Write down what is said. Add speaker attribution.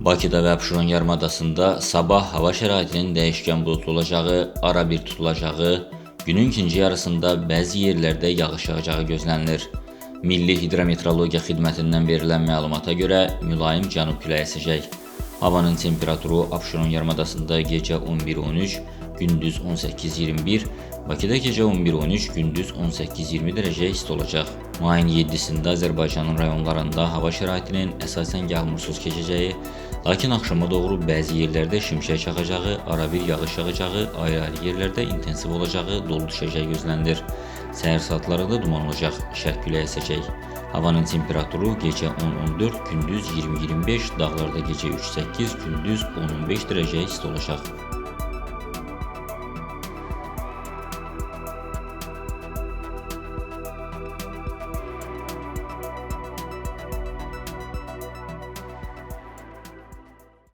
Speaker 1: Bakıda və Abşeron yarımadasında sabah hava şəraitinin dəyişkən buludlu olacağı, ara bir tutulacağı, günün ikinci yarısında bəzi yerlərdə yağış yağacağı gözlənilir. Milli Hidrometeorologiya Xidmətindən verilən məlumata görə mülayim cənub küləyi əsəcək. Havanın temperaturu Abşeron yarımadasında gecə 11-13, gündüz 18-21, Bakıda gecə 11-13, gündüz 18-20 dərəcə isti olacaq. Mayın 7-sində Azərbaycanın rayonlarında hava şəraitinin əsasən yağmursuz keçəcəyi, lakin axşama doğru bəzi yerlərdə şimşək çaxacağı, ara bir yağış yağacağı, ayrı-ayrı yerlərdə intensiv olacağı, dolu düşəcəyi gözlənilir. Səhər saatlarında duman olacaq, şərq küləyi əsəcək. Havanın temperaturu gecə 10-14, gündüz 20-25, dağlarda gecə 3-8, gündüz 10-15 dərəcə isti olacaq.